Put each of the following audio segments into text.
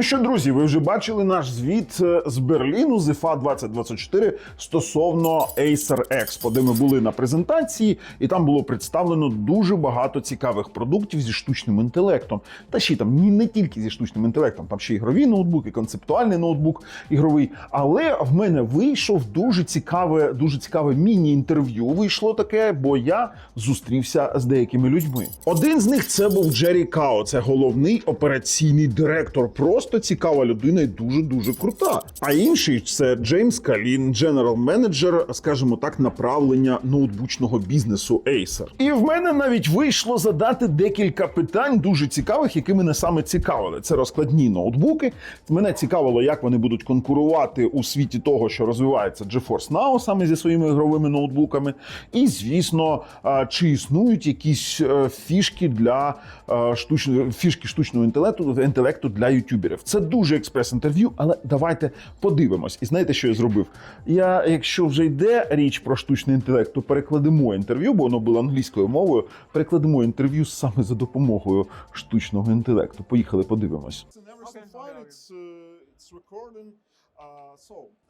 Ну що, друзі, ви вже бачили наш звіт е, з Берліну з IFA 2024 стосовно Acer Expo, де ми були на презентації, і там було представлено дуже багато цікавих продуктів зі штучним інтелектом. Та ще там не тільки зі штучним інтелектом, там ще ігрові ноутбуки, концептуальний ноутбук ігровий. Але в мене вийшов дуже цікаве, дуже цікаве міні-інтерв'ю. Вийшло таке, бо я зустрівся з деякими людьми. Один з них це був Джері Као, це головний операційний директор. Просто цікава людина і дуже дуже крута. А інший це Джеймс Калін, дженерал менеджер, скажімо так, направлення ноутбучного бізнесу Acer. І в мене навіть вийшло задати декілька питань дуже цікавих, які мене саме цікавили. Це розкладні ноутбуки. Мене цікавило, як вони будуть конкурувати у світі того, що розвивається GeForce Now саме зі своїми ігровими ноутбуками. І звісно, чи існують якісь е, фішки для е, штучного фішки штучного інтелекту інтелекту для ютуберів. Це дуже експрес-інтерв'ю, але давайте подивимось. І знаєте, що я зробив? Я, якщо вже йде річ про штучний інтелект, то перекладемо інтерв'ю, бо воно було англійською мовою. Перекладемо інтерв'ю саме за допомогою штучного інтелекту. Поїхали, подивимось.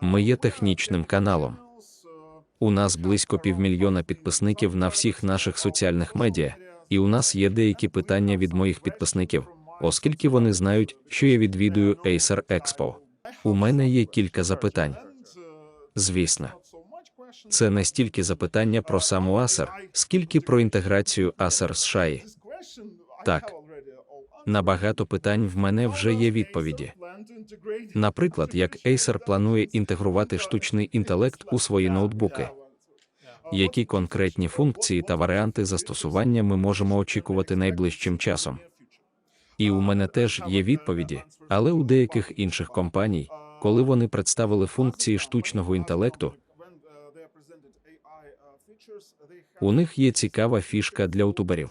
Ми є технічним каналом. У нас близько півмільйона підписників на всіх наших соціальних медіа, і у нас є деякі питання від моїх підписників, оскільки вони знають, що я відвідую Acer Expo. У мене є кілька запитань. Звісно, це не стільки запитання про саму Acer, скільки про інтеграцію Acer з Шаї. Так. На багато питань в мене вже є відповіді. Наприклад, як Acer планує інтегрувати штучний інтелект у свої ноутбуки. Які конкретні функції та варіанти застосування ми можемо очікувати найближчим часом? І у мене теж є відповіді, але у деяких інших компаній, коли вони представили функції штучного інтелекту, у них є цікава фішка для ютуберів.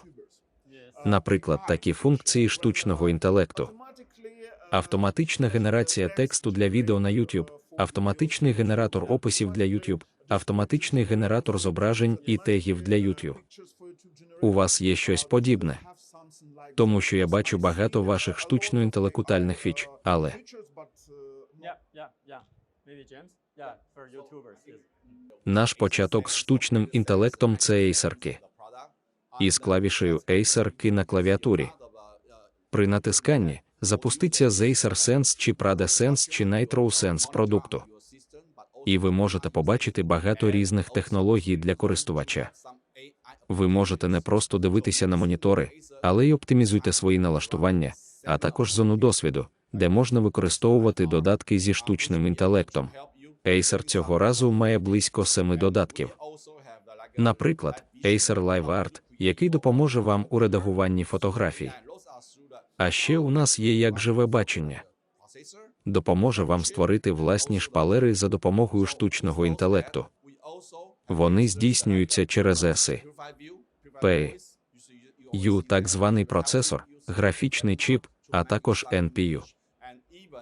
Наприклад, такі функції штучного інтелекту. Автоматична генерація тексту для відео на YouTube, автоматичний генератор описів для YouTube, автоматичний генератор зображень і тегів для YouTube. У вас є щось подібне, тому що я бачу багато ваших штучно-інтелектуальних фіч, але наш початок з штучним інтелектом це Acer-ки. із клавішею Acer-ки на клавіатурі. При натисканні запуститься з Acer Sense чи Prada Sense чи Nitro Sense продукту. І ви можете побачити багато різних технологій для користувача. Ви можете не просто дивитися на монітори, але й оптимізуйте свої налаштування, а також зону досвіду, де можна використовувати додатки зі штучним інтелектом. Acer цього разу має близько семи додатків. Наприклад, Acer Live Art, який допоможе вам у редагуванні фотографій. А ще у нас є як живе бачення. Допоможе вам створити власні шпалери за допомогою штучного інтелекту. Вони здійснюються через ESI. P, U, так званий процесор, графічний чіп, а також NPU.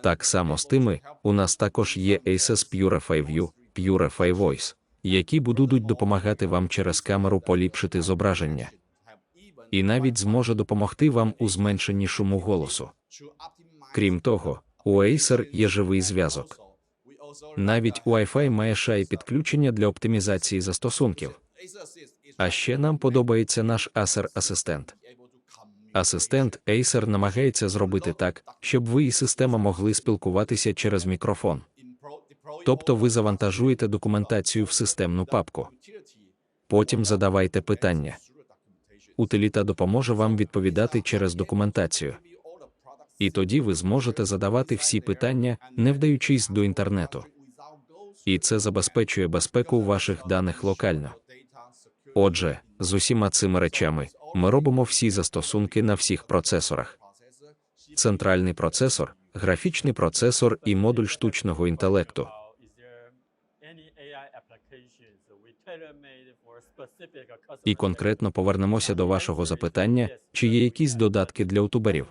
Так само з тими, у нас також є Asus Purify View, Purify Voice, які будуть допомагати вам через камеру поліпшити зображення. І навіть зможе допомогти вам у зменшенні шуму голосу. Крім того, у Acer є живий зв'язок. Навіть Wi-Fi має шай підключення для оптимізації застосунків. А ще нам подобається наш Acer асистент. Асистент Acer намагається зробити так, щоб ви і система могли спілкуватися через мікрофон. Тобто ви завантажуєте документацію в системну папку. Потім задавайте питання. Утиліта допоможе вам відповідати через документацію. І тоді ви зможете задавати всі питання, не вдаючись до інтернету. І це забезпечує безпеку ваших даних локально. Отже, з усіма цими речами ми робимо всі застосунки на всіх процесорах. Центральний процесор, графічний процесор і модуль штучного інтелекту. І конкретно повернемося до вашого запитання, чи є якісь додатки для ютуберів.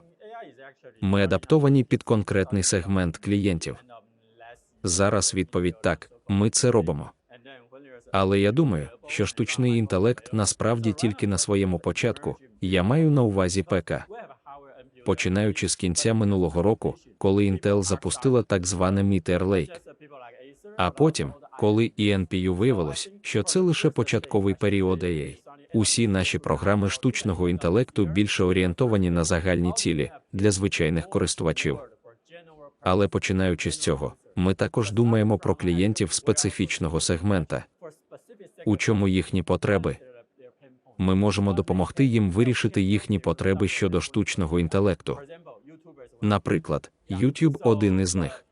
Ми адаптовані під конкретний сегмент клієнтів. Зараз відповідь так: ми це робимо. Але я думаю, що штучний інтелект насправді тільки на своєму початку. Я маю на увазі ПК. починаючи з кінця минулого року, коли Intel запустила так зване Meteor Lake. А потім, коли ENPU виявилось, що це лише початковий період AI. Усі наші програми штучного інтелекту більше орієнтовані на загальні цілі для звичайних користувачів. Але починаючи з цього, ми також думаємо про клієнтів специфічного сегмента, у чому їхні потреби. Ми можемо допомогти їм вирішити їхні потреби щодо штучного інтелекту. Наприклад, YouTube один із них.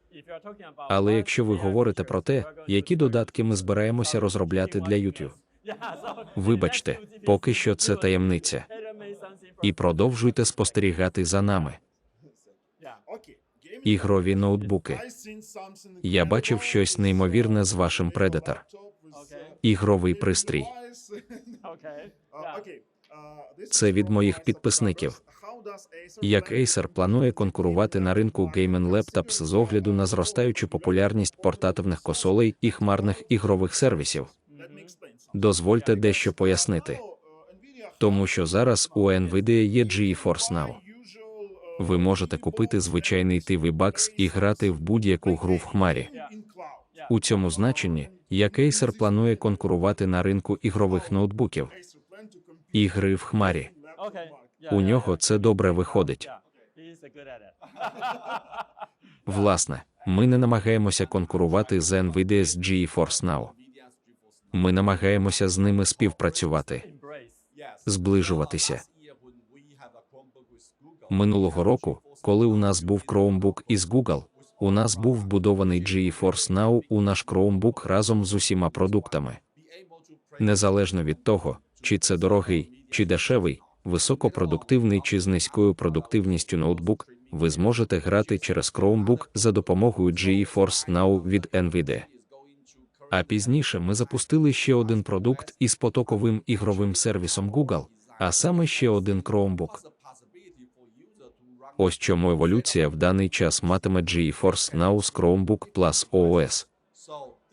Але якщо ви говорите про те, які додатки ми збираємося розробляти для YouTube, вибачте, поки що це таємниця. І продовжуйте спостерігати за нами. Ігрові ноутбуки. Я бачив щось неймовірне з вашим Predator. Ігровий пристрій. Це від моїх підписників. Як Acer планує конкурувати на ринку Game Laptops з огляду на зростаючу популярність портативних консолей і хмарних ігрових сервісів? Дозвольте дещо пояснити. Тому що зараз у NVIDIA є GeForce Now. Ви можете купити звичайний TV Bucks і грати в будь-яку гру в хмарі. У цьому значенні, як Acer планує конкурувати на ринку ігрових ноутбуків, ігри в хмарі. У нього це добре виходить. Власне, ми не намагаємося конкурувати з NVIDIA з GeForce Now. Ми намагаємося з ними співпрацювати, зближуватися. Минулого року, коли у нас був Chromebook із Google, у нас був вбудований GeForce Now у наш Chromebook разом з усіма продуктами. Незалежно від того, чи це дорогий, чи дешевий, високопродуктивний чи з низькою продуктивністю ноутбук, ви зможете грати через Chromebook за допомогою GeForce Now від NVIDIA. А пізніше ми запустили ще один продукт із потоковим ігровим сервісом Google, а саме ще один Chromebook. Ось чому еволюція в даний час матиме GeForce Now з Chromebook Plus OS.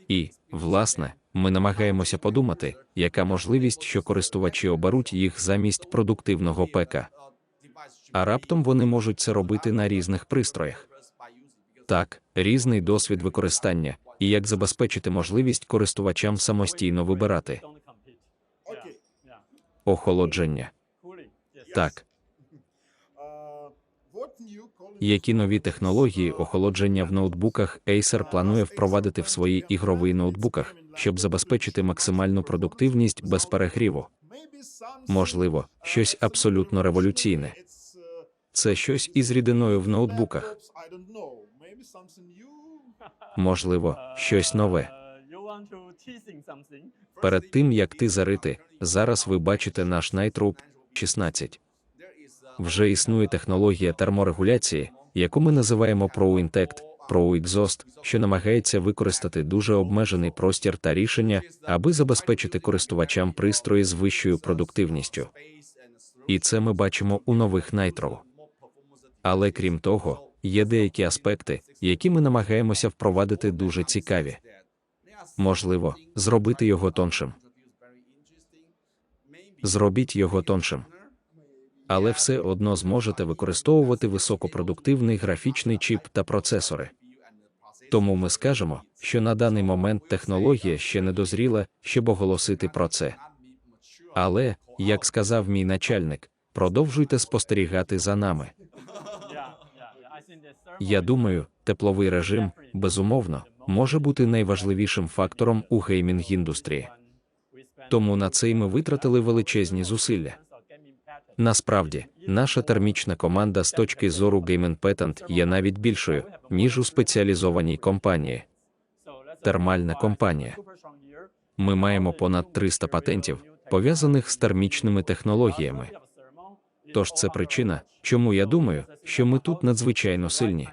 І, власне, ми намагаємося подумати, яка можливість, що користувачі оберуть їх замість продуктивного ПК. А раптом вони можуть це робити на різних пристроях. Так, різний досвід використання, і як забезпечити можливість користувачам самостійно вибирати охолодження. Так, які нові технології охолодження в ноутбуках Acer планує впровадити в свої ігрові ноутбуках, щоб забезпечити максимальну продуктивність без перегріву? Можливо, щось абсолютно революційне. Це щось із рідиною в ноутбуках. Можливо, щось нове. Перед тим як ти зарити, зараз ви бачите наш Nightrope 16. Вже існує технологія терморегуляції, яку ми називаємо ProIntect, ProExhaust, що намагається використати дуже обмежений простір та рішення, аби забезпечити користувачам пристрої з вищою продуктивністю. І це ми бачимо у нових Nitro. Але крім того, є деякі аспекти, які ми намагаємося впровадити дуже цікаві. Можливо, зробити його тоншим. Зробіть його тоншим. Але все одно зможете використовувати високопродуктивний графічний чіп та процесори. Тому ми скажемо, що на даний момент технологія ще не дозріла, щоб оголосити про це. Але, як сказав мій начальник, продовжуйте спостерігати за нами. Я думаю, тепловий режим, безумовно, може бути найважливішим фактором у геймінг індустрії. Тому на це й ми витратили величезні зусилля. Насправді, наша термічна команда з точки зору Game Patent є навіть більшою, ніж у спеціалізованій компанії. Термальна компанія. Ми маємо понад 300 патентів, пов'язаних з термічними технологіями. Тож це причина, чому я думаю, що ми тут надзвичайно сильні.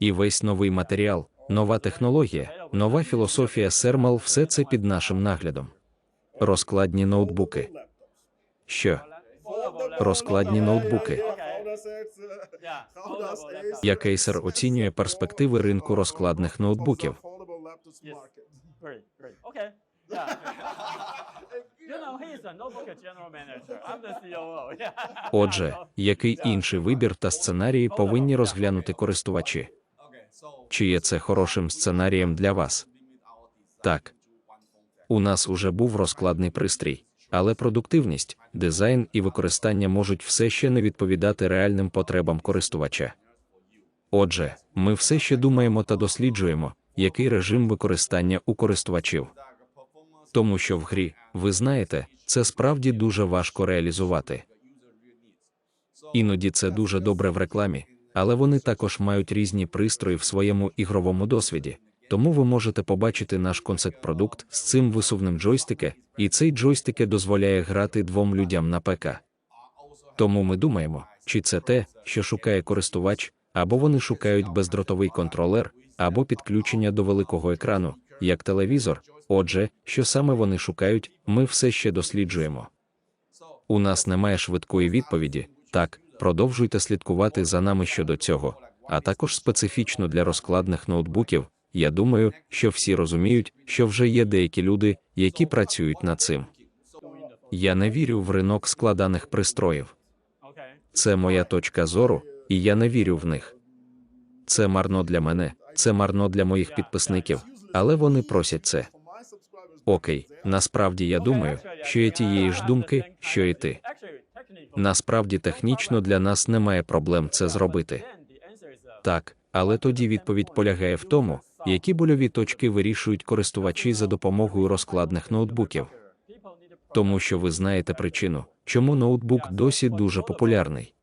І весь новий матеріал, нова технологія, нова філософія Сермал все це під нашим наглядом. Розкладні ноутбуки. Що? Розкладні ноутбуки. Як Acer оцінює перспективи ринку розкладних ноутбуків? Отже, який інший вибір та сценарії повинні розглянути користувачі? Чи є це хорошим сценарієм для вас? Так. У нас уже був розкладний пристрій, але продуктивність, дизайн і використання можуть все ще не відповідати реальним потребам користувача. Отже, ми все ще думаємо та досліджуємо, який режим використання у користувачів. Тому що в грі, ви знаєте, це справді дуже важко реалізувати. Іноді це дуже добре в рекламі, але вони також мають різні пристрої в своєму ігровому досвіді. Тому ви можете побачити наш концепт-продукт з цим висувним джойстике, і цей джойстике дозволяє грати двом людям на ПК. Тому ми думаємо, чи це те, що шукає користувач, або вони шукають бездротовий контролер, або підключення до великого екрану, як телевізор. Отже, що саме вони шукають, ми все ще досліджуємо. У нас немає швидкої відповіді. Так, продовжуйте слідкувати за нами щодо цього, а також специфічно для розкладних ноутбуків. Я думаю, що всі розуміють, що вже є деякі люди, які працюють над цим. Я не вірю в ринок складаних пристроїв. Це моя точка зору, і я не вірю в них. Це марно для мене, це марно для моїх підписників, але вони просять це. Окей, насправді я думаю, що я тієї ж думки, що і ти. Насправді технічно для нас немає проблем це зробити. Так, але тоді відповідь полягає в тому, які больові точки вирішують користувачі за допомогою розкладних ноутбуків. Тому що ви знаєте причину, чому ноутбук досі дуже популярний.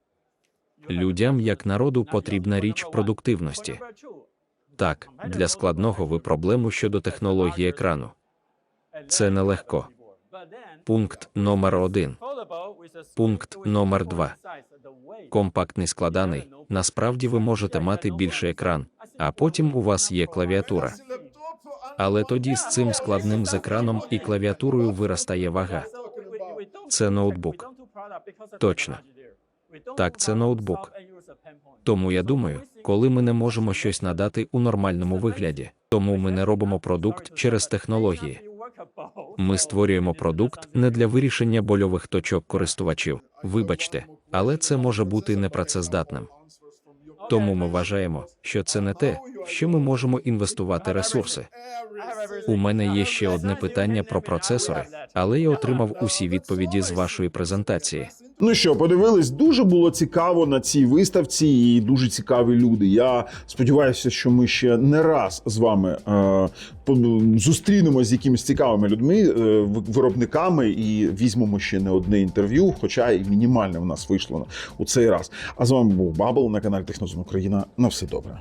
Людям, як народу, потрібна річ продуктивності. Так, для складного ви проблему щодо технології екрану. Це нелегко. Пункт номер один. Пункт номер два. Компактний складаний. Насправді ви можете мати більший екран, а потім у вас є клавіатура. Але тоді з цим складним з екраном і клавіатурою виростає вага. Це ноутбук. Точно. Так, це ноутбук. Тому я думаю, коли ми не можемо щось надати у нормальному вигляді, тому ми не робимо продукт через технології. Ми створюємо продукт не для вирішення больових точок користувачів. Вибачте, але це може бути непрацездатним. Тому ми вважаємо, що це не те, що ми можемо інвестувати ресурси. У мене є ще одне питання про процесори, але я отримав усі відповіді з вашої презентації. Ну що, подивились, дуже було цікаво на цій виставці, і дуже цікаві люди. Я сподіваюся, що ми ще не раз з вами е, зустрінемось з якимись цікавими людьми, е, виробниками, і візьмемо ще не одне інтерв'ю, хоча і мінімальне в нас вийшло у цей раз. А з вами був Бабл на каналі Технозон Україна. На все добре.